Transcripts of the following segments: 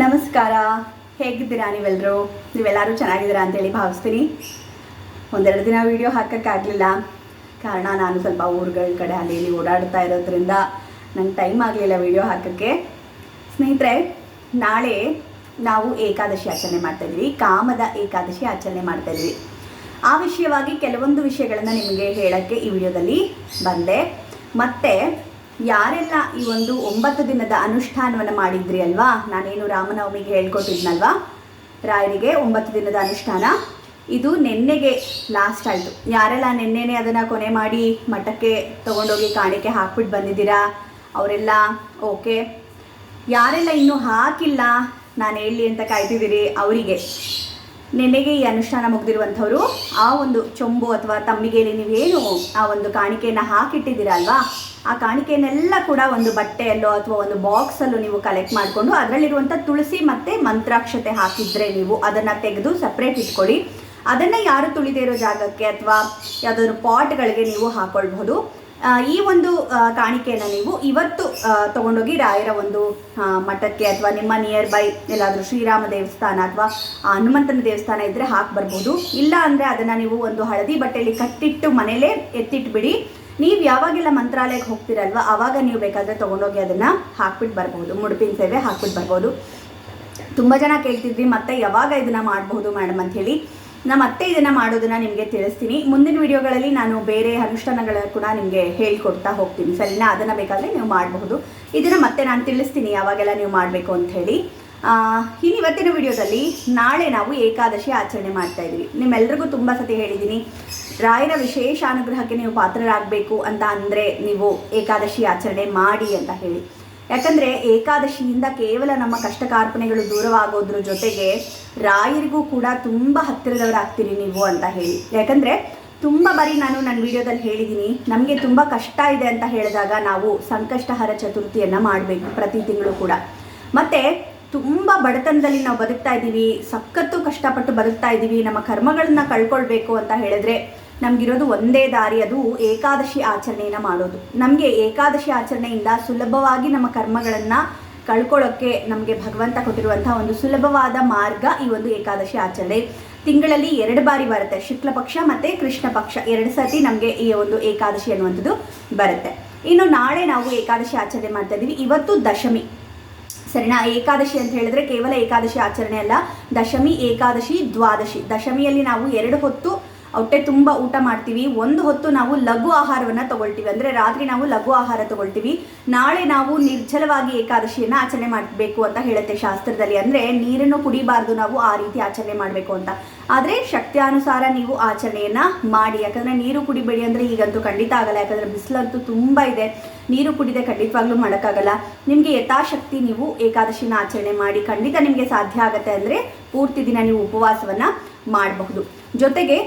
ನಮಸ್ಕಾರ. ಹೇಗಿದ್ದೀರಾ ನೀವೆಲ್ಲರೂ ನೀವೆಲ್ಲರೂ ಚೆನ್ನಾಗಿದ್ದೀರಾ ಅಂತೇಳಿ ಭಾವಿಸ್ತೀನಿ. ಒಂದೆರಡು ದಿನ ವೀಡಿಯೋ ಹಾಕೋಕ್ಕಾಗಲಿಲ್ಲ ಕಾರಣ ನಾನು ಸ್ವಲ್ಪ ಊರುಗಳ ಕಡೆ ಅಲ್ಲಿ ಓಡಾಡ್ತಾ ಇರೋದ್ರಿಂದ ನಂಗೆ ಟೈಮ್ ಆಗಲಿಲ್ಲ ವೀಡಿಯೋ ಹಾಕೋಕ್ಕೆ. ಸ್ನೇಹಿತರೆ, ನಾಳೆ ನಾವು ಏಕಾದಶಿ ಆಚರಣೆ ಮಾಡ್ತಾಯಿದ್ವಿ ಕಾಮದ ಏಕಾದಶಿ ಆಚರಣೆ ಮಾಡ್ತಾಯಿದ್ವಿ ಆ ವಿಷಯವಾಗಿ ಕೆಲವೊಂದು ವಿಷಯಗಳನ್ನು ನಿಮಗೆ ಹೇಳೋಕ್ಕೆ ಈ ವಿಡಿಯೋದಲ್ಲಿ ಬಂದೆ. ಮತ್ತು ಯಾರೆಲ್ಲ ಈ ಒಂದು ಒಂಬತ್ತು ದಿನದ ಅನುಷ್ಠಾನವನ್ನು ಮಾಡಿದ್ರಿ ಅಲ್ವಾ? ನಾನೇನು ರಾಮನವಮಿಗೆ ಹೇಳ್ಕೊಟ್ಟಿದ್ನಲ್ವಾ? ರಾಯರಿಗೆ ಒಂಬತ್ತು ದಿನದ ಅನುಷ್ಠಾನ. ಇದು ನಿನ್ನೆಗೆ ಲಾಸ್ಟ್ ಆಯಿತು. ಯಾರೆಲ್ಲ ನಿನ್ನೆನೆ ಅದನ್ನು ಕೊನೆ ಮಾಡಿ ಮಠಕ್ಕೆ ತೊಗೊಂಡೋಗಿ ಕಾಣಿಕೆ ಹಾಕ್ಬಿಟ್ಟು ಬಂದಿದ್ದೀರಾ? ಅವರೆಲ್ಲ ಓಕೆ ಯಾರೆಲ್ಲ ಇನ್ನೂ ಹಾಕಿಲ್ಲ, ನಾನು ಹೇಳಿ ಅಂತ ಕಾಯ್ತಿದ್ದೀರಿ, ಅವರಿಗೆ. ನೆನೆಗೆ ಈ ಅನುಷ್ಠಾನ ಮುಗ್ದಿರುವಂಥವ್ರು ಆ ಒಂದು ಚೊಂಬು ಅಥವಾ ತಮ್ಮಿಗೆಯಲ್ಲಿ ನೀವೇನು ಆ ಒಂದು ಕಾಣಿಕೆಯನ್ನು ಹಾಕಿಟ್ಟಿದ್ದೀರಾ ಅಲ್ವಾ? ಆ ಕಾಣಿಕೆಯನ್ನೆಲ್ಲ ಕೂಡ ಒಂದು ಬಟ್ಟೆಯಲ್ಲೋ ಅಥವಾ ಒಂದು ಬಾಕ್ಸಲ್ಲೂ ನೀವು ಕಲೆಕ್ಟ್ ಮಾಡಿಕೊಂಡು ಅದರಲ್ಲಿರುವಂಥ ತುಳಸಿ ಮತ್ತು ಮಂತ್ರಾಕ್ಷತೆ ಹಾಕಿದರೆ ನೀವು ಅದನ್ನು ತೆಗೆದು ಸಪ್ರೇಟ್ ಇಟ್ಕೊಳ್ಳಿ. ಅದನ್ನು ಯಾರು ತುಳಿದೇ ಜಾಗಕ್ಕೆ ಅಥವಾ ಯಾವುದಾದ್ರು ಪಾಟ್ಗಳಿಗೆ ನೀವು ಹಾಕೊಳ್ಬಹುದು. ಆ, ಈ ಒಂದು ಕಾಣಿಕೆಯನ್ನ ನೀವು ಇವತ್ತು ತಗೊಂಡೋಗಿ ರಾಯರ ಒಂದು ಮಠಕ್ಕೆ ಅಥವಾ ನಿಮ್ಮ ನಿಯರ್ ಬೈ ಎಲ್ಲಾದರೂ ಶ್ರೀರಾಮ ದೇವಸ್ಥಾನ ಅಥವಾ ಹನುಮಂತನ ದೇವಸ್ಥಾನ ಇದ್ದರೆ ಹಾಕಿ ಬರ್ಬೋದು. ಇಲ್ಲ ಅಂದರೆ ಅದನ್ನು ನೀವು ಒಂದು ಹಳದಿ ಬಟ್ಟೆಯಲ್ಲಿ ಕಟ್ಟಿಟ್ಟು ಮನೇಲೇ ಎತ್ತಿಟ್ಬಿಡಿ. ನೀವು ಯಾವಾಗೆಲ್ಲ ಮಂತ್ರಾಲಯಕ್ಕೆ ಹೋಗ್ತಿರಲ್ವ ಆವಾಗ ನೀವು ಬೇಕಾದರೆ ತೊಗೊಂಡೋಗಿ ಅದನ್ನು ಹಾಕ್ಬಿಟ್ಟು ಬರ್ಬೋದು. ಮುಡುಪಿನ ಸೇವೆ ಹಾಕ್ಬಿಟ್ಟು ಬರ್ಬೋದು. ತುಂಬ ಜನ ಕೇಳ್ತಿದ್ವಿ, ಮತ್ತೆ ಯಾವಾಗ ಇದನ್ನು ಮಾಡಬಹುದು ಮೇಡಮ್ ಅಂತ ಹೇಳಿ ನಾ ಮತ್ತೆ ಇದನ್ನು ಮಾಡೋದನ್ನ ನಿಮಗೆ ತಿಳಿಸ್ತೀನಿ. ಮುಂದಿನ ವಿಡಿಯೋಗಳಲ್ಲಿ ನಾನು ಬೇರೆ ಅನುಷ್ಠಾನಗಳ ಕೂಡ ನಿಮಗೆ ಹೇಳಿಕೊಡ್ತಾ ಹೋಗ್ತೀನಿ. ಸರಿನಾ? ಅದನ್ನು ಬೇಕಾದರೆ ನೀವು ಮಾಡಬಹುದು. ಇದನ್ನು ಮತ್ತೆ ನಾನು ತಿಳಿಸ್ತೀನಿ, ಯಾವಾಗೆಲ್ಲ ನೀವು ಮಾಡಬೇಕು ಅಂತ ಹೇಳಿ. ಇನ್ನು ಇವತ್ತಿನ ವಿಡಿಯೋದಲ್ಲಿ ನಾಳೆ ನಾವು ಏಕಾದಶಿ ಆಚರಣೆ ಮಾಡ್ತಾ ಇದ್ದೀವಿ. ನಿಮ್ಮೆಲ್ರಿಗೂ ತುಂಬ ಸತಿ ಹೇಳಿದ್ದೀನಿ ರಾಯರ ವಿಶೇಷ ಅನುಗ್ರಹಕ್ಕೆ ನೀವು ಪಾತ್ರರಾಗಬೇಕು ಅಂತ ಅಂದರೆ ನೀವು ಏಕಾದಶಿ ಆಚರಣೆ ಮಾಡಿ ಅಂತ ಹೇಳಿ. ಯಾಕಂದರೆ ಏಕಾದಶಿಯಿಂದ ಕೇವಲ ನಮ್ಮ ಕಷ್ಟ ಕಾರ್ಪಣೆಗಳು ದೂರವಾಗೋದ್ರ ಜೊತೆಗೆ ರಾಯರಿಗೂ ಕೂಡ ತುಂಬ ಹತ್ತಿರದವರಾಗ್ತೀರಿ ನೀವು ಅಂತ ಹೇಳಿ. ಯಾಕಂದರೆ ತುಂಬ ಬಾರಿ ನಾನು ನನ್ನ ವಿಡಿಯೋದಲ್ಲಿ ಹೇಳಿದ್ದೀನಿ ನಮಗೆ ತುಂಬ ಕಷ್ಟ ಇದೆ ಅಂತ ಹೇಳಿದಾಗ ನಾವು ಸಂಕಷ್ಟಹರ ಚತುರ್ಥಿಯನ್ನು ಮಾಡಬೇಕು ಪ್ರತಿ ತಿಂಗಳು ಕೂಡ. ಮತ್ತು ತುಂಬ ಬಡತನದಲ್ಲಿ ನಾವು ಬದುಕ್ತಾ ಇದ್ದೀವಿ, ಸಖತ್ತು ಕಷ್ಟಪಟ್ಟು ಬದುಕ್ತಾ ಇದ್ದೀವಿ, ನಮ್ಮ ಕರ್ಮಗಳನ್ನ ಕಳ್ಕೊಳ್ಬೇಕು ಅಂತ ಹೇಳಿದ್ರೆ ನಮಗಿರೋದು ಒಂದೇ ದಾರಿ, ಅದು ಏಕಾದಶಿ ಆಚರಣೆಯನ್ನು ಮಾಡೋದು. ನಮಗೆ ಏಕಾದಶಿ ಆಚರಣೆಯಿಂದ ಸುಲಭವಾಗಿ ನಮ್ಮ ಕರ್ಮಗಳನ್ನು ಕಳ್ಕೊಳ್ಳೋಕ್ಕೆ ನಮಗೆ ಭಗವಂತ ಕೊಟ್ಟಿರುವಂತಹ ಒಂದು ಸುಲಭವಾದ ಮಾರ್ಗ ಈ ಒಂದು ಏಕಾದಶಿ ಆಚರಣೆ. ತಿಂಗಳಲ್ಲಿ ಎರಡು ಬಾರಿ ಬರುತ್ತೆ. ಶುಕ್ಲ ಪಕ್ಷ ಮತ್ತು ಕೃಷ್ಣ ಪಕ್ಷ. ಎರಡು ಸತಿ ನಮಗೆ ಈ ಒಂದು ಏಕಾದಶಿ ಅನ್ನುವಂಥದ್ದು ಬರುತ್ತೆ. ಇನ್ನು ನಾಳೆ ನಾವು ಏಕಾದಶಿ ಆಚರಣೆ ಮಾಡ್ತಾ ಇದ್ದೀವಿ. ಇವತ್ತು ದಶಮಿ. ಸರಿನಾ? ಏಕಾದಶಿ ಅಂತ ಹೇಳಿದ್ರೆ ಕೇವಲ ಏಕಾದಶಿ ಆಚರಣೆ ಅಲ್ಲ. ದಶಮಿ, ಏಕಾದಶಿ, ದ್ವಾದಶಿ. ದಶಮಿಯಲ್ಲಿ ನಾವು ಎರಡು ಹೊತ್ತು ಹೊಟ್ಟೆ ತುಂಬ ಊಟ ಮಾಡ್ತೀವಿ. ಒಂದು ಹೊತ್ತು ನಾವು ಲಘು ಆಹಾರವನ್ನು ತಗೊಳ್ತೀವಿ. ಅಂದರೆ ರಾತ್ರಿ ನಾವು ಲಘು ಆಹಾರ ತಗೊಳ್ತೀವಿ. ನಾಳೆ ನಾವು ನಿರ್ಜಲವಾಗಿ ಏಕಾದಶಿಯನ್ನು ಆಚರಣೆ ಮಾಡಬೇಕು ಅಂತ ಹೇಳುತ್ತೆ ಶಾಸ್ತ್ರದಲ್ಲಿ. ಅಂದರೆ ನೀರನ್ನು ಕುಡಿಬಾರ್ದು ನಾವು ಆ ರೀತಿ ಆಚರಣೆ ಮಾಡಬೇಕು ಅಂತ. ಆದರೆ ಶಕ್ತಿಯಾನುಸಾರ ನೀವು ಆಚರಣೆಯನ್ನು ಮಾಡಿ. ಯಾಕಂದರೆ ನೀರು ಕುಡಿಬೇಡಿ ಅಂದರೆ ಈಗಂತೂ ಖಂಡಿತ ಆಗಲ್ಲ. ಯಾಕಂದರೆ ಬಿಸಿಲಂತೂ ತುಂಬ ಇದೆ. ನೀರು ಕುಡಿದೆ ಖಂಡಿತವಾಗ್ಲೂ ಮಾಡೋಕ್ಕಾಗಲ್ಲ ನಿಮಗೆ ಯಥಾಶಕ್ತಿ ನೀವು ಏಕಾದಶಿನ ಆಚರಣೆ ಮಾಡಿ ಖಂಡಿತ ನಿಮಗೆ ಸಾಧ್ಯ ಆಗುತ್ತೆ ಅಂದರೆ ಪೂರ್ತಿ ದಿನ ನೀವು ಉಪವಾಸವನ್ನು ಮಾಡಬಹುದು. ಜೊತೆಗೆ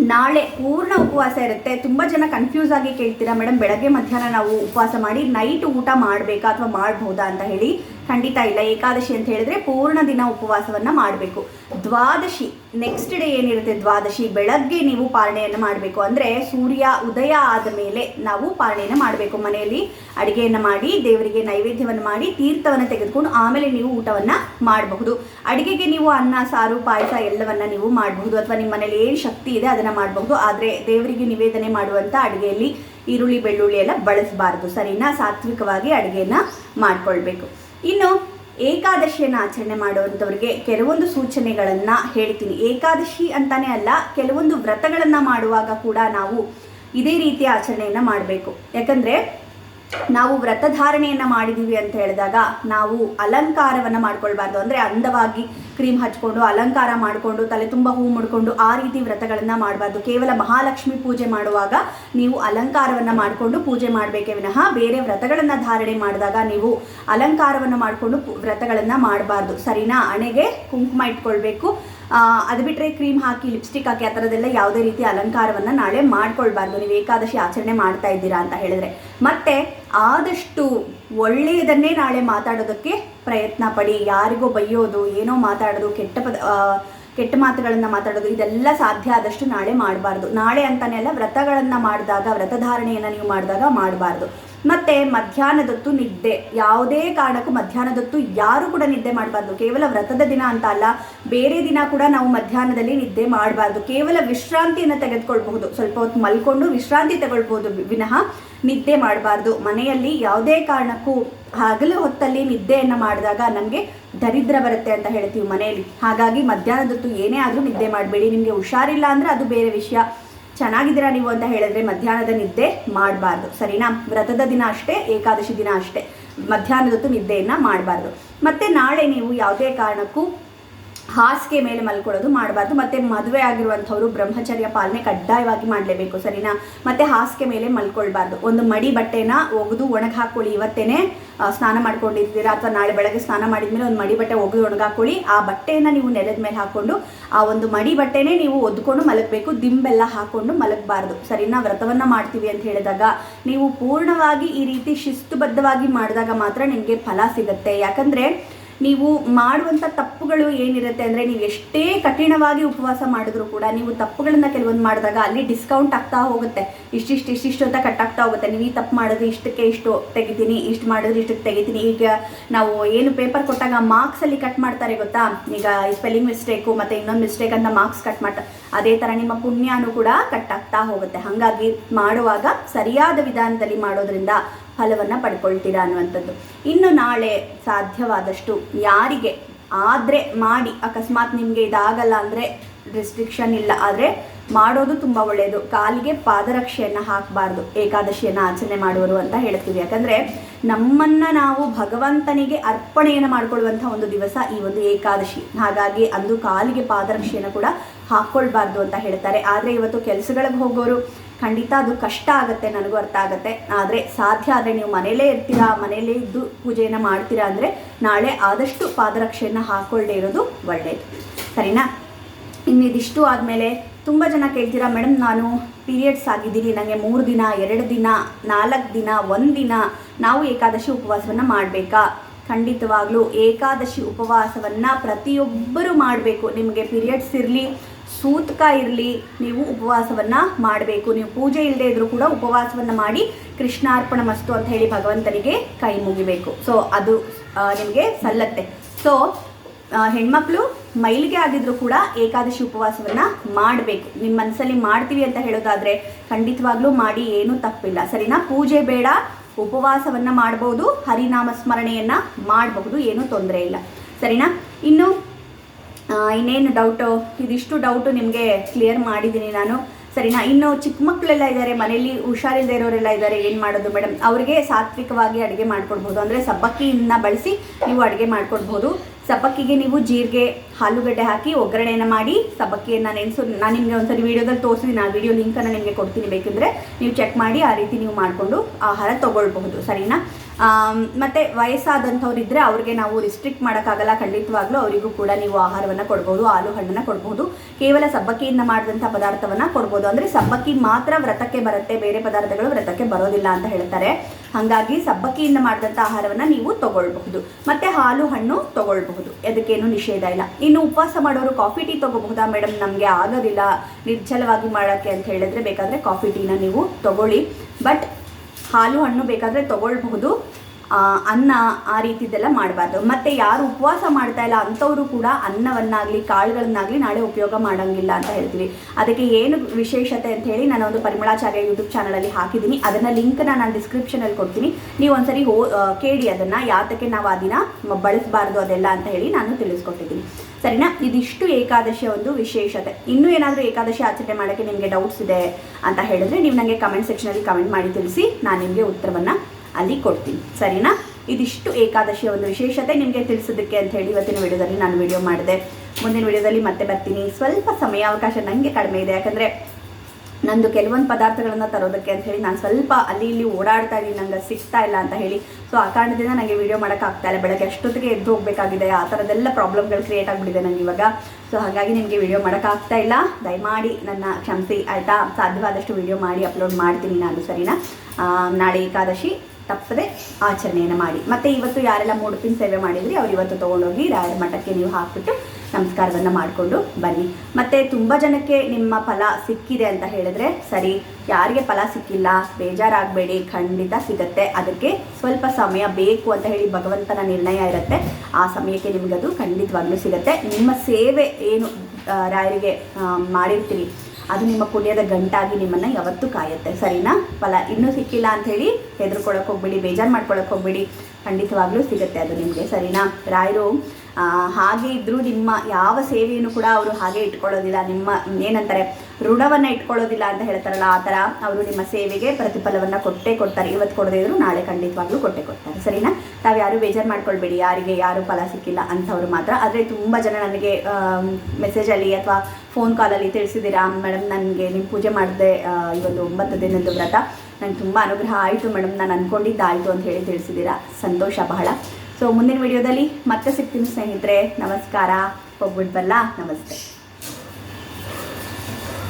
ನಾಳೆ ಪೂರ್ಣ ಉಪವಾಸ ಇರುತ್ತೆ. ತುಂಬ ಜನ ಕನ್ಫ್ಯೂಸ್ ಆಗಿ ಕೇಳ್ತೀರಾ ಮೇಡಮ್ ಬೆಳಗ್ಗೆ ಮಧ್ಯಾಹ್ನ ನಾವು ಉಪವಾಸ ಮಾಡಿ, ನೈಟ್ ಊಟ ಮಾಡಬೇಕಾ ಅಥವಾ ಮಾಡ್ಬೋದಾ? ಅಂತ ಹೇಳಿ. ಖಂಡಿತ ಇಲ್ಲ. ಏಕಾದಶಿ ಅಂತ ಹೇಳಿದ್ರೆ ಪೂರ್ಣ ದಿನ ಉಪವಾಸವನ್ನು ಮಾಡಬೇಕು. ದ್ವಾದಶಿ ನೆಕ್ಸ್ಟ್ ಡೇ ಏನಿರುತ್ತೆ ದ್ವಾದಶಿ? ಬೆಳಗ್ಗೆ ನೀವು ಪಾಲನೆಯನ್ನು ಮಾಡಬೇಕು. ಅಂದರೆ ಸೂರ್ಯ ಉದಯ ಆದ ಮೇಲೆ ನಾವು ಪಾಲನೆಯನ್ನು ಮಾಡಬೇಕು. ಮನೆಯಲ್ಲಿ ಅಡುಗೆಯನ್ನು ಮಾಡಿ, ದೇವರಿಗೆ ನೈವೇದ್ಯವನ್ನು ಮಾಡಿ, ತೀರ್ಥವನ್ನು ತೆಗೆದುಕೊಂಡು ಆಮೇಲೆ ನೀವು ಊಟವನ್ನು ಮಾಡಬಹುದು. ಅಡುಗೆಗೆ ನೀವು ಅನ್ನ, ಸಾರು, ಪಾಯಸ ಎಲ್ಲವನ್ನ ನೀವು ಮಾಡಬಹುದು. ಅಥವಾ ನಿಮ್ಮ ಮನೇಲಿ ಏನು ಶಕ್ತಿ ಇದೆ ಅದನ್ನು ಮಾಡಬಹುದು. ಆದರೆ ದೇವರಿಗೆ ನಿವೇದನೆ ಮಾಡುವಂಥ ಅಡುಗೆಯಲ್ಲಿ ಈರುಳ್ಳಿ, ಬೆಳ್ಳುಳ್ಳಿ ಎಲ್ಲ ಬಳಸಬಾರ್ದು. ಸರಿನಾ? ಸಾತ್ವಿಕವಾಗಿ ಅಡುಗೆಯನ್ನು ಮಾಡ್ಕೊಳ್ಬೇಕು. ಇನ್ನು ಏಕಾದಶಿಯನ್ನು ಆಚರಣೆ ಮಾಡುವಂಥವ್ರಿಗೆ ಕೆಲವೊಂದು ಸೂಚನೆಗಳನ್ನು ಹೇಳ್ತೀನಿ. ಏಕಾದಶಿ ಅಂತಲೇ ಅಲ್ಲ, ಕೆಲವೊಂದು ವ್ರತಗಳನ್ನು ಮಾಡುವಾಗ ಕೂಡ ನಾವು ಇದೇ ರೀತಿಯ ಆಚರಣೆಯನ್ನು ಮಾಡಬೇಕು. ಯಾಕಂದರೆ ನಾವು ವ್ರತಧಾರಣೆಯನ್ನು ಮಾಡಿದ್ದೀವಿ ಅಂತ ಹೇಳಿದಾಗ ನಾವು ಅಲಂಕಾರವನ್ನು ಮಾಡ್ಕೊಳ್ಬಾರ್ದು. ಅಂದರೆ ಅಂದವಾಗಿ ಕ್ರೀಮ್ ಹಚ್ಕೊಂಡು, ಅಲಂಕಾರ ಮಾಡಿಕೊಂಡು, ತಲೆ ತುಂಬ ಹೂ ಮುಡ್ಕೊಂಡು ಆ ರೀತಿ ವ್ರತಗಳನ್ನು ಮಾಡಬಾರ್ದು. ಕೇವಲ ಮಹಾಲಕ್ಷ್ಮಿ ಪೂಜೆ ಮಾಡುವಾಗ ನೀವು ಅಲಂಕಾರವನ್ನು ಮಾಡಿಕೊಂಡು ಪೂಜೆ ಮಾಡಬೇಕೇ ವಿನಃ ಬೇರೆ ವ್ರತಗಳನ್ನು ಧಾರಣೆ ಮಾಡಿದಾಗ ನೀವು ಅಲಂಕಾರವನ್ನು ಮಾಡಿಕೊಂಡು ವ್ರತಗಳನ್ನು ಮಾಡಬಾರ್ದು. ಸರಿನಾ? ಹಣೆಗೆ ಕುಂಕುಮ ಇಟ್ಕೊಳ್ಬೇಕು. ಅದು ಬಿಟ್ಟರೆ ಕ್ರೀಮ್ ಹಾಕಿ ಲಿಪ್ಸ್ಟಿಕ್ ಹಾಕಿ, ಆ ಥರದೆಲ್ಲ ಯಾವುದೇ ರೀತಿ ಅಲಂಕಾರವನ್ನು ನಾಳೆ ಮಾಡ್ಕೊಳ್ಬಾರ್ದು. ನೀವು ಏಕಾದಶಿ ಆಚರಣೆ ಮಾಡ್ತಾ ಇದ್ದೀರಾ ಅಂತ ಹೇಳಿದ್ರೆ. ಮತ್ತೆ ಆದಷ್ಟು ಒಳ್ಳೆಯದನ್ನೇ ನಾಳೆ ಮಾತಾಡೋದಕ್ಕೆ ಪ್ರಯತ್ನ ಪಡಿ. ಯಾರಿಗೋ ಬೈಯೋದು, ಏನೋ ಮಾತಾಡೋದು, ಕೆಟ್ಟ ಪದ ಕೆಟ್ಟ ಮಾತುಗಳನ್ನು ಮಾತಾಡೋದು, ಇದೆಲ್ಲ ಸಾಧ್ಯ ಆದಷ್ಟು ನಾಳೆ ಮಾಡಬಾರ್ದು. ನಾಳೆ ಅಂತಾನೆ ಅಲ್ಲ, ವ್ರತಗಳನ್ನು ಮಾಡಿದಾಗ, ವ್ರತಧಾರಣೆಯನ್ನು ನೀವು ಮಾಡಿದಾಗ ಮಾಡಬಾರ್ದು. ಮತ್ತೆ ಮಧ್ಯಾಹ್ನದೊತ್ತು ನಿದ್ದೆ. ಯಾವುದೇ ಕಾರಣಕ್ಕೂ ಮಧ್ಯಾಹ್ನದೊತ್ತು ಯಾರು ಕೂಡ ನಿದ್ದೆ ಮಾಡಬಾರ್ದು. ಕೇವಲ ವ್ರತದ ದಿನ ಅಂತ ಅಲ್ಲ, ಬೇರೆ ದಿನ ಕೂಡ ನಾವು ಮಧ್ಯಾಹ್ನದಲ್ಲಿ ನಿದ್ದೆ ಮಾಡಬಾರ್ದು. ಕೇವಲ ವಿಶ್ರಾಂತಿಯನ್ನು ತೆಗೆದುಕೊಳ್ಬಹುದು. ಸ್ವಲ್ಪ ಹೊತ್ತು ಮಲ್ಕೊಂಡು ವಿಶ್ರಾಂತಿ ತಗೊಳ್ಬಹುದು ವಿನಃ ನಿದ್ದೆ ಮಾಡಬಾರ್ದು. ಮನೆಯಲ್ಲಿ ಯಾವುದೇ ಕಾರಣಕ್ಕೂ ಹಗಲು ಹೊತ್ತಲ್ಲಿ ನಿದ್ದೆಯನ್ನು ಮಾಡಿದಾಗ ನಮಗೆ ದರಿದ್ರ ಬರುತ್ತೆ ಅಂತ ಹೇಳ್ತೀವಿ ಮನೆಯಲ್ಲಿ. ಹಾಗಾಗಿ ಮಧ್ಯಾಹ್ನದೊತ್ತು ಏನೇ ಆದರೂ ನಿದ್ದೆ ಮಾಡಬೇಡಿ. ನಿಮಗೆ ಹುಷಾರಿಲ್ಲ ಅಂದರೆ ಅದು ಬೇರೆ ವಿಷಯ. ಚೆನ್ನಾಗಿದ್ದೀರಾ ನೀವು ಅಂತ ಹೇಳಿದ್ರೆ ಮಧ್ಯಾಹ್ನದ ನಿದ್ದೆ ಮಾಡಬಾರ್ದು. ಸರಿನಾ? ವ್ರತದ ದಿನ ಅಷ್ಟೇ, ಏಕಾದಶಿ ದಿನ ಅಷ್ಟೇ. ಮಧ್ಯಾಹ್ನದೊತ್ತು ನಿದ್ದೆಯನ್ನು ಮಾಡಬಾರ್ದು. ಮತ್ತು ನಾಳೆ ನೀವು ಯಾವುದೇ ಕಾರಣಕ್ಕೂ ಹಾಸಿಗೆ ಮೇಲೆ ಮಲ್ಕೊಳ್ಳೋದು ಮಾಡಬಾರ್ದು. ಮತ್ತೆ ಮದುವೆ ಆಗಿರುವಂಥವ್ರು ಬ್ರಹ್ಮಚರ್ಯ ಪಾಲನೆ ಕಡ್ಡಾಯವಾಗಿ ಮಾಡಲೇಬೇಕು, ಸರಿನಾ? ಮತ್ತೆ ಹಾಸಿಗೆ ಮೇಲೆ ಮಲ್ಕೊಳ್ಬಾರ್ದು. ಒಂದು ಮಡಿ ಬಟ್ಟೆನ ಒಗೆದು ಒಣಗಿ ಹಾಕೊಳ್ಳಿ ಇವತ್ತೇನೆ. ಸ್ನಾನ ಮಾಡ್ಕೊಂಡಿದ್ದೀರಾ ಅಥವಾ ನಾಳೆ ಬೆಳಗ್ಗೆ ಸ್ನಾನ ಮಾಡಿದ ಮೇಲೆ ಒಂದು ಮಡಿ ಬಟ್ಟೆ ಒಗೆದು ಒಣಗಾಕೊಳ್ಳಿ. ಆ ಬಟ್ಟೆಯನ್ನು ನೀವು ನೆಲದ ಮೇಲೆ ಹಾಕೊಂಡು, ಆ ಒಂದು ಮಡಿ ಬಟ್ಟೆನೇ ನೀವು ಒದ್ಕೊಂಡು ಮಲಗಬೇಕು. ದಿಂಬೆಲ್ಲ ಹಾಕ್ಕೊಂಡು ಮಲಗಬಾರ್ದು. ಸರಿನಾ? ವ್ರತವನ್ನು ಮಾಡ್ತೀವಿ ಅಂತ ಹೇಳಿದಾಗ, ನೀವು ಪೂರ್ಣವಾಗಿ ಈ ರೀತಿ ಶಿಸ್ತುಬದ್ಧವಾಗಿ ಮಾಡಿದಾಗ ಮಾತ್ರ ನಿಮಗೆ ಫಲ ಸಿಗುತ್ತೆ. ಯಾಕಂದ್ರೆ ನೀವು ಮಾಡುವಂಥ ತಪ್ಪುಗಳು ಏನಿರುತ್ತೆ ಅಂದರೆ ನೀವು ಎಷ್ಟೇ ಕಠಿಣವಾಗಿ ಉಪವಾಸ ಮಾಡಿದ್ರು ಕೂಡ ನೀವು ತಪ್ಪುಗಳನ್ನು ಕೆಲವೊಂದು ಮಾಡಿದಾಗ ಅಲ್ಲಿ ಡಿಸ್ಕೌಂಟ್ ಆಗ್ತಾ ಹೋಗುತ್ತೆ. ಇಷ್ಟಿಷ್ಟು ಇಷ್ಟಿಷ್ಟು ಅಂತ ಕಟ್ಟಾಗ್ತಾ ಹೋಗುತ್ತೆ. ನೀವು ಈ ತಪ್ಪು ಮಾಡಿದ್ರೆ ಇಷ್ಟಕ್ಕೆ ಇಷ್ಟು ತೆಗಿತೀನಿ, ಇಷ್ಟು ಮಾಡಿದ್ರೆ ಇಷ್ಟಕ್ಕೆ ತೆಗಿತೀನಿ. ಈಗ ನಾವು ಏನು ಪೇಪರ್ ಕೊಟ್ಟಾಗ ಮಾರ್ಕ್ಸಲ್ಲಿ ಕಟ್ ಮಾಡ್ತಾರೆ ಗೊತ್ತಾ? ಈಗ ಸ್ಪೆಲ್ಲಿಂಗ್ ಮಿಸ್ಟೇಕು ಮತ್ತು ಇನ್ನೊಂದು ಮಿಸ್ಟೇಕ್ ಅಂತ ಮಾರ್ಕ್ಸ್ ಕಟ್ ಮಾಡ್ತಾರೆ ಅದೇ ಥರ ನಿಮ್ಮ ಪುಣ್ಯನೂ ಕೂಡ ಕಟ್ ಆಗ್ತಾ ಹೋಗುತ್ತೆ. ಹಾಗಾಗಿ ಮಾಡುವಾಗ ಸರಿಯಾದ ವಿಧಾನದಲ್ಲಿ ಮಾಡೋದ್ರಿಂದ ಫಲವನ್ನು ಪಡ್ಕೊಳ್ತೀರಾ ಅನ್ನುವಂಥದ್ದು. ಇನ್ನು ನಾಳೆ ಸಾಧ್ಯವಾದಷ್ಟು ಯಾರಿಗೆ ಆದರೆ ಮಾಡಿ, ಅಕಸ್ಮಾತ್ ನಿಮಗೆ ಇದಾಗಲ್ಲ ಅಂದರೆ ರಿಸ್ಟ್ರಿಕ್ಷನ್ ಇಲ್ಲ. ಆದರೆ ಮಾಡೋದು ತುಂಬ ಒಳ್ಳೆಯದು ಕಾಲಿಗೆ ಪಾದರಕ್ಷೆಯನ್ನು ಹಾಕಬಾರ್ದು. ಏಕಾದಶಿಯನ್ನು ಆಚರಣೆ ಮಾಡುವರು ಅಂತ ಹೇಳ್ತೀವಿ. ಯಾಕಂದರೆ ನಮ್ಮನ್ನು ನಾವು ಭಗವಂತನಿಗೆ ಅರ್ಪಣೆಯನ್ನು ಮಾಡಿಕೊಳ್ಳುವಂಥ ಒಂದು ದಿವಸ ಈ ಒಂದು ಏಕಾದಶಿ. ಹಾಗಾಗಿ ಅಂದು ಕಾಲಿಗೆ ಪಾದರಕ್ಷೆಯನ್ನು ಕೂಡ ಹಾಕ್ಕೊಳ್ಬಾರ್ದು ಅಂತ ಹೇಳ್ತಾರೆ. ಆದರೆ ಇವತ್ತು ಕೆಲಸಗಳಿಗೆ ಹೋಗೋರು ಖಂಡಿತ ಅದು ಕಷ್ಟ ಆಗುತ್ತೆ, ನನಗೂ ಅರ್ಥ ಆಗುತ್ತೆ. ಆದರೆ ಸಾಧ್ಯ ಆದರೆ ನೀವು ಮನೆಯಲ್ಲೇ ಇರ್ತೀರಾ, ಮನೆಯಲ್ಲೇ ಇದ್ದು ಪೂಜೆಯನ್ನು ಮಾಡ್ತೀರಾ ಅಂದರೆ ನಾಳೆ ಆದಷ್ಟು ಪಾದರಕ್ಷೆಯನ್ನು ಹಾಕ್ಕೊಳ್ಳದೆ ಇರೋದು ಒಳ್ಳೆಯದು ಸರಿನಾ? ಇನ್ನು ಇದಿಷ್ಟು ಆದಮೇಲೆ ತುಂಬ ಜನ ಕೇಳ್ತೀರಾ ಮೇಡಮ್ ನಾನು ಪೀರಿಯಡ್ಸ್ ಆಗಿದ್ದೀನಿ ನನಗೆ ಮೂರು ದಿನ, ಎರಡು ದಿನ, ನಾಲ್ಕು ದಿನ, ಒಂದು ದಿನ, ನಾವು ಏಕಾದಶಿ ಉಪವಾಸವನ್ನು ಮಾಡಬೇಕಾ? ಖಂಡಿತವಾಗ್ಲೂ ಏಕಾದಶಿ ಉಪವಾಸವನ್ನು ಪ್ರತಿಯೊಬ್ಬರು ಮಾಡಬೇಕು. ನಿಮಗೆ ಪೀರಿಯಡ್ಸ್ ಇರಲಿ ಸೂತಕ ಇರಲಿ, ನೀವು ಉಪವಾಸವನ್ನು ಮಾಡಬೇಕು. ನೀವು ಪೂಜೆ ಇಲ್ಲದೆ ಇದ್ದರೂ ಕೂಡ ಉಪವಾಸವನ್ನು ಮಾಡಿ ಕೃಷ್ಣಾರ್ಪಣ ಮಸ್ತು ಅಂತ ಹೇಳಿ ಭಗವಂತನಿಗೆ ಕೈ ಮುಗಿಬೇಕು. ಸೊ ಅದು ನಿಮಗೆ ಸಲ್ಲತ್ತೆ. ಸೊ ಹೆಣ್ಮಕ್ಳು ಮೈಲಿಗೆ ಆಗಿದ್ರು ಕೂಡ ಏಕಾದಶಿ ಉಪವಾಸವನ್ನ ಮಾಡಬೇಕು. ನಿಮ್ಮ ಮನಸ್ಸಲ್ಲಿ ಮಾಡ್ತೀವಿ ಅಂತ ಹೇಳೋದಾದ್ರೆ ಖಂಡಿತವಾಗ್ಲೂ ಮಾಡಿ ಏನೂ ತಪ್ಪಿಲ್ಲ. ಸರಿನಾ? ಪೂಜೆ ಬೇಡ, ಉಪವಾಸವನ್ನ ಮಾಡಬಹುದು ಹರಿನಾಮ ಸ್ಮರಣೆಯನ್ನ ಮಾಡಬಹುದು, ಏನೂ ತೊಂದರೆ ಇಲ್ಲ. ಸರಿನಾ? ಇನ್ನು ಇನ್ನೇನು ಡೌಟು ಇದಿಷ್ಟು ಡೌಟು ನಿಮಗೆ ಕ್ಲಿಯರ್ ಮಾಡಿದ್ದೀನಿ ನಾನು. ಸರಿನಾ? ಇನ್ನು ಚಿಕ್ಕ ಮಕ್ಕಳೆಲ್ಲ ಇದ್ದಾರೆ ಮನೇಲಿ ಹುಷಾರಿಲ್ಲದೆ ಇರೋರೆಲ್ಲ ಇದ್ದಾರೆ ಏನು ಮಾಡೋದು ಮೇಡಮ್ ಅವರಿಗೆ ಸಾತ್ವಿಕವಾಗಿ ಅಡುಗೆ ಮಾಡ್ಕೊಡ್ಬೋದು. ಅಂದರೆ ಸಬ್ಬಕ್ಕಿಯನ್ನು ಬಳಸಿ ನೀವು ಅಡುಗೆ ಮಾಡ್ಕೊಡ್ಬೋದು. ಸಬ್ಬಕ್ಕಿಗೆ ನೀವು ಜೀರಿಗೆ ಆಲೂಗಡ್ಡೆ ಹಾಕಿ ಒಗ್ಗರಣೆಯನ್ನು ಮಾಡಿ ಸಬ್ಬಕ್ಕಿಯನ್ನು ನೆನೆಸು, ನಾನು ನಿಮಗೆ ಒಂದ್ಸರಿ ವೀಡಿಯೋದಲ್ಲಿ ತೋರಿಸಿದ್ದೀನಿ ಆ ವಿಡಿಯೋ ಲಿಂಕನ್ನು ನಿಮಗೆ ಕೊಡ್ತೀನಿ. ಬೇಕಿದ್ರೆ ನೀವು ಚೆಕ್ ಮಾಡಿ, ಆ ರೀತಿ ನೀವು ಮಾಡಿಕೊಂಡು ಆಹಾರ ತೊಗೊಳ್ಬಹುದು, ಸರಿನಾ? ಮತ್ತು ವಯಸ್ಸಾದಂಥವ್ರಿದ್ದರೆ ಅವ್ರಿಗೆ ನಾವು ರಿಸ್ಟ್ರಿಕ್ಟ್ ಮಾಡೋಕ್ಕಾಗಲ್ಲ. ಖಂಡಿತವಾಗ್ಲೂ ಅವರಿಗೂ ಕೂಡ ನೀವು ಆಹಾರವನ್ನು ಕೊಡ್ಬೋದು ಆಲೂ ಹಣ್ಣನ್ನು ಕೊಡ್ಬೋದು. ಕೇವಲ ಸಬ್ಬಕ್ಕಿಯಿಂದ ಮಾಡಿದಂಥ ಪದಾರ್ಥವನ್ನು ಕೊಡ್ಬೋದು. ಅಂದರೆ ಸಬ್ಬಕ್ಕಿ ಮಾತ್ರ ವ್ರತಕ್ಕೆ ಬರುತ್ತೆ, ಬೇರೆ ಪದಾರ್ಥಗಳು ವ್ರತಕ್ಕೆ ಬರೋದಿಲ್ಲ ಅಂತ ಹೇಳ್ತಾರೆ. ಹಾಗಾಗಿ ಸಬ್ಬಕ್ಕಿಯಿಂದ ಮಾಡಿದಂಥ ಆಹಾರವನ್ನು ನೀವು ತಗೊಳ್ಬಹುದು. ಮತ್ತು ಹಾಲು ಹಣ್ಣು ತೊಗೊಳ್ಬಹುದು. ಅದಕ್ಕೇನು ನಿಷೇಧ ಇಲ್ಲ. ಇನ್ನು ಉಪವಾಸ ಮಾಡೋರು ಕಾಫಿ ಟೀ ತಗೋಬಹುದಾ ಮೇಡಮ್? ನಮಗೆ ಆಗೋದಿಲ್ಲ. ನಿರ್ಜಲವಾಗಿ ಮಾಡೋಕ್ಕೆ ಅಂತ ಹೇಳಿದ್ರೆ ಬೇಕಾದರೆ ಕಾಫಿ ಟೀನ ನೀವು ತಗೊಳ್ಳಿ. ಬಟ್ ಹಾಲು ಹಣ್ಣು ಬೇಕಾದರೆ ತಗೊಳ್ಬಹುದು. ಅನ್ನ ಆ ರೀತಿದೆಲ್ಲ ಮಾಡಬಾರ್ದು. ಮತ್ತು ಯಾರು ಉಪವಾಸ ಮಾಡ್ತಾ ಇಲ್ಲ ಅಂಥವರು ಕೂಡ ಅನ್ನವನ್ನಾಗಲಿ, ಕಾಳುಗಳನ್ನಾಗಲಿ ನಾಳೆ ಉಪಯೋಗ ಮಾಡೋಂಗಿಲ್ಲ ಅಂತ ಹೇಳ್ತೀವಿ. ಅದಕ್ಕೆ ಏನು ವಿಶೇಷತೆ ಅಂತ ಹೇಳಿ ನಾನು ಒಂದು ಪರಿಮಳಾಚಾರ್ಯ ಯೂಟ್ಯೂಬ್ ಚಾನಲಲ್ಲಿ ಹಾಕಿದ್ದೀನಿ. ಅದನ್ನು ಲಿಂಕ್ನ ನಾನು ಡಿಸ್ಕ್ರಿಪ್ಷನಲ್ಲಿ ಕೊಡ್ತೀನಿ. ನೀವು ಒಂದ್ಸರಿ ಹೋ ಕೇಳಿ ಅದನ್ನು. ಯಾತಕ್ಕೆ ನಾವು ಆ ದಿನ ಬಳಸಬಾರ್ದು ಅದೆಲ್ಲ ಅಂತ ಹೇಳಿ ನಾನು ತಿಳಿಸ್ಕೊಟ್ಟಿದ್ದೀನಿ. ಸರಿನಾ? ಇದಿಷ್ಟು ಏಕಾದಶಿಯ ಒಂದು ವಿಶೇಷತೆ. ಇನ್ನೂ ಏನಾದರೂ ಏಕಾದಶಿ ಆಚರಣೆ ಮಾಡೋಕ್ಕೆ ನಿಮಗೆ ಡೌಟ್ಸ್ ಇದೆ ಅಂತ ಹೇಳಿದ್ರೆ ನೀವು ನನಗೆ ಕಮೆಂಟ್ ಸೆಕ್ಷನಲ್ಲಿ ಕಮೆಂಟ್ ಮಾಡಿ ತಿಳಿಸಿ, ನಾನು ನಿಮಗೆ ಉತ್ತರವನ್ನು ಅಲ್ಲಿ ಕೊಡ್ತೀನಿ. ಸರಿನಾ? ಇದಿಷ್ಟು ಏಕಾದಶಿಯ ಒಂದು ವಿಶೇಷತೆ ನಿಮಗೆ ತಿಳಿಸೋದಕ್ಕೆ ಅಂತ ಹೇಳಿ ಇವತ್ತಿನ ವಿಡಿಯೋದಲ್ಲಿ ನಾನು ವಿಡಿಯೋ ಮಾಡಿದೆ. ಮುಂದಿನ ವಿಡಿಯೋದಲ್ಲಿ ಮತ್ತೆ ಬರ್ತೀನಿ. ಸ್ವಲ್ಪ ಸಮಯಾವಕಾಶ ನನಗೆ ಕಡಿಮೆ ಇದೆ. ಯಾಕಂದರೆ ನಂದು ಕೆಲವೊಂದು ಪದಾರ್ಥಗಳನ್ನು ತರೋದಕ್ಕೆ ಅಂತ ಹೇಳಿ ನಾನು ಸ್ವಲ್ಪ ಅಲ್ಲಿ ಇಲ್ಲಿ ಓಡಾಡ್ತಾ ಇದ್ದೀನಿ. ನಂಗೆ ಸಿಗ್ತಾ ಇಲ್ಲ ಅಂತ ಹೇಳಿ. ಸೊ ಆ ಕಾರಣದಿಂದ ನನಗೆ ವಿಡಿಯೋ ಮಾಡೋಕ್ಕಾಗ್ತಾ ಇಲ್ಲ. ಬೆಳಗ್ಗೆ ಅಷ್ಟೊತ್ತಿಗೆ ಎದ್ದು ಹೋಗಬೇಕಾಗಿದೆ. ಆ ಥರದ್ದೆಲ್ಲ ಪ್ರಾಬ್ಲಮ್ಗಳು ಕ್ರಿಯೇಟ್ ಆಗಿಬಿಟ್ಟಿದೆ ನನಗೆ ಇವಾಗ. ಸೊ ಹಾಗಾಗಿ ನಿಮಗೆ ವಿಡಿಯೋ ಮಾಡೋಕ್ಕಾಗ್ತಾ ಇಲ್ಲ. ದಯಮಾಡಿ ನನ್ನ ಕ್ಷಮಿಸಿ. ಆಯಿತಾ? ಸಾಧ್ಯವಾದಷ್ಟು ವಿಡಿಯೋ ಮಾಡಿ, ಅಪ್ಲೋಡ್ ಮಾಡ್ತೀನಿ ನಾನು. ಸರಿನಾ? ನಾಳೆ ಏಕಾದಶಿ. ತಪ್ಪದೆ ಆಚರಣೆಯನ್ನು ಮಾಡಿ. ಮತ್ತು ಇವತ್ತು ಯಾರೆಲ್ಲ ಮೂಡುಪಿನ ಸೇವೆ ಮಾಡಿದ್ರಿ, ಅವ್ರು ಇವತ್ತು ತೊಗೊಂಡೋಗಿ ರಾಯರ ಮಠಕ್ಕೆ ನೀವು ಹಾಕ್ಬಿಟ್ಟು ನಮಸ್ಕಾರವನ್ನು ಮಾಡಿಕೊಂಡು ಬನ್ನಿ. ಮತ್ತು ತುಂಬ ಜನಕ್ಕೆ ನಿಮ್ಮ ಫಲ ಸಿಕ್ಕಿದೆ ಅಂತ ಹೇಳಿದ್ರೆ, ಸರಿ, ಯಾರಿಗೆ ಫಲ ಸಿಕ್ಕಿಲ್ಲ, ಬೇಜಾರಾಗಬೇಡಿ, ಖಂಡಿತ ಸಿಗತ್ತೆ. ಅದಕ್ಕೆ ಸ್ವಲ್ಪ ಸಮಯ ಬೇಕು ಅಂತ ಹೇಳಿ ಭಗವಂತನ ನಿರ್ಣಯ ಇರುತ್ತೆ. ಆ ಸಮಯಕ್ಕೆ ನಿಮಗದು ಖಂಡಿತವಾಗ್ಲೂ ಸಿಗುತ್ತೆ. ನಿಮ್ಮ ಸೇವೆ ಏನು ರಾಯರಿಗೆ ಮಾಡಿರ್ತೀರಿ ಅದು ನಿಮ್ಮ ಪುಣ್ಯದ ಗಂಟಾಗಿ ನಿಮ್ಮನ್ನು ಯಾವತ್ತೂ ಕಾಯುತ್ತೆ. ಸರಿನಾ? ಫಲ ಇನ್ನೂ ಸಿಕ್ಕಿಲ್ಲ ಅಂಥೇಳಿ ಹೆದರ್ಕೊಳಕ್ಕೆ ಹೋಗ್ಬೇಡಿ, ಬೇಜಾರು ಮಾಡ್ಕೊಳಕ್ಕೆ ಹೋಗ್ಬೇಡಿ. ಖಂಡಿತವಾಗ್ಲೂ ಸಿಗುತ್ತೆ ಅದು ನಿಮಗೆ, ಸರಿನಾ? ರಾಯರು ಹಾಗೆ ಇದ್ದರೂ ನಿಮ್ಮ ಯಾವ ಸೇವೆಯನ್ನು ಕೂಡ ಅವರು ಹಾಗೆ ಇಟ್ಕೊಳ್ಳೋದಿಲ್ಲ. ನಿಮ್ಮ, ಏನಂತಾರೆ ಋಣವನ್ನು ಇಟ್ಕೊಳ್ಳೋದಿಲ್ಲ ಅಂತ ಹೇಳ್ತಾರಲ್ಲ, ಆ ಥರ ಅವರು ನಿಮ್ಮ ಸೇವೆಗೆ ಪ್ರತಿಫಲವನ್ನು ಕೊಟ್ಟೇ ಕೊಡ್ತಾರೆ. ಇವತ್ತು ಕೊಡದೇ ಇದ್ರು ನಾಳೆ ಖಂಡಿತವಾಗ್ಲೂ ಕೊಟ್ಟೇ ಕೊಡ್ತಾರೆ. ಸರಿನಾ? ತಾವು ಯಾರು ಬೇಜಾರು ಮಾಡ್ಕೊಳ್ಬೇಡಿ. ಯಾರಿಗೆ ಯಾರು ಫಲ ಸಿಕ್ಕಿಲ್ಲ ಅಂಥವ್ರು ಮಾತ್ರ. ಆದರೆ ತುಂಬ ಜನ ನನಗೆ ಮೆಸೇಜಲ್ಲಿ ಅಥವಾ ಫೋನ್ ಕಾಲಲ್ಲಿ ತಿಳಿಸಿದ್ದೀರಾ ಮೇಡಮ್ ನನಗೆ ನೀವು ಪೂಜೆ ಮಾಡಿದೆ ಒಂದು ಒಂಬತ್ತು ದಿನದ ವ್ರತ. ನನಗೆ ತುಂಬ ಅನುಗ್ರಹ ಆಯಿತು ಮೇಡಮ್ ನಾನು ಅಂದ್ಕೊಂಡಿದ್ದಾಯಿತು ಅಂತ ಹೇಳಿ ತಿಳಿಸಿದ್ದೀರಾ. ಸಂತೋಷ ಬಹಳ. ಸೊ ಮುಂದಿನ ವಿಡಿಯೋದಲ್ಲಿ ಮತ್ತೆ ಸಿಗ್ತೀನಿ ಸ್ನೇಹಿತರೆ. ನಮಸ್ಕಾರ. ಹೋಗ್ಬಿಟ್ಬಲ್ಲ ನಮಸ್ತೆ.